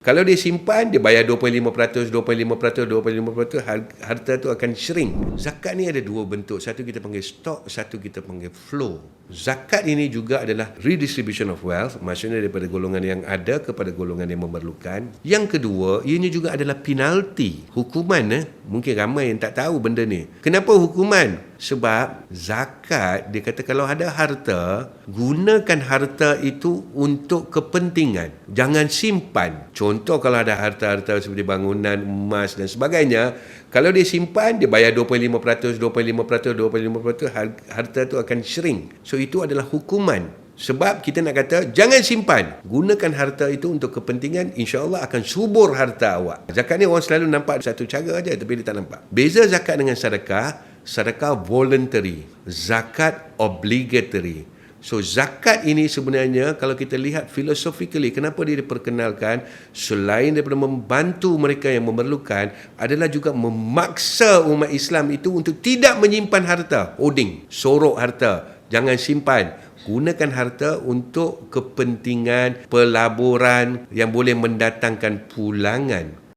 Kalau dia simpan, dia bayar 25%, 25%, 25%, har- harta tu akan shrink. Zakat ni ada dua bentuk. Satu kita panggil stock, satu kita panggil flow. Zakat ini juga adalah redistribution of wealth, maksudnya daripada golongan yang ada kepada golongan yang memerlukan. Yang kedua, ianya juga adalah penalty, hukuman. Eh? Mungkin ramai yang tak tahu benda ni. Kenapa hukuman? Sebab zakat, dia kata kalau ada harta, gunakan harta itu untuk kepentingan. Jangan simpan. Contoh kalau ada harta-harta seperti bangunan, emas dan sebagainya, kalau dia simpan, dia bayar 25%, 25%, 25%, har- harta tu akan shrink. So itu adalah hukuman. Sebab kita nak kata jangan simpan. Gunakan harta itu untuk kepentingan insya-Allah akan subur harta awak. Zakat ni orang selalu nampak satu cara aja tapi dia tak nampak. Beza zakat dengan sedekah, sedekah voluntary, zakat obligatory. So zakat ini sebenarnya kalau kita lihat philosophically kenapa dia diperkenalkan selain daripada membantu mereka yang memerlukan adalah juga memaksa umat Islam itu untuk tidak menyimpan harta, hoarding, sorok harta, jangan simpan. Gunakan harta untuk kepentingan pelaburan yang boleh mendatangkan pulangan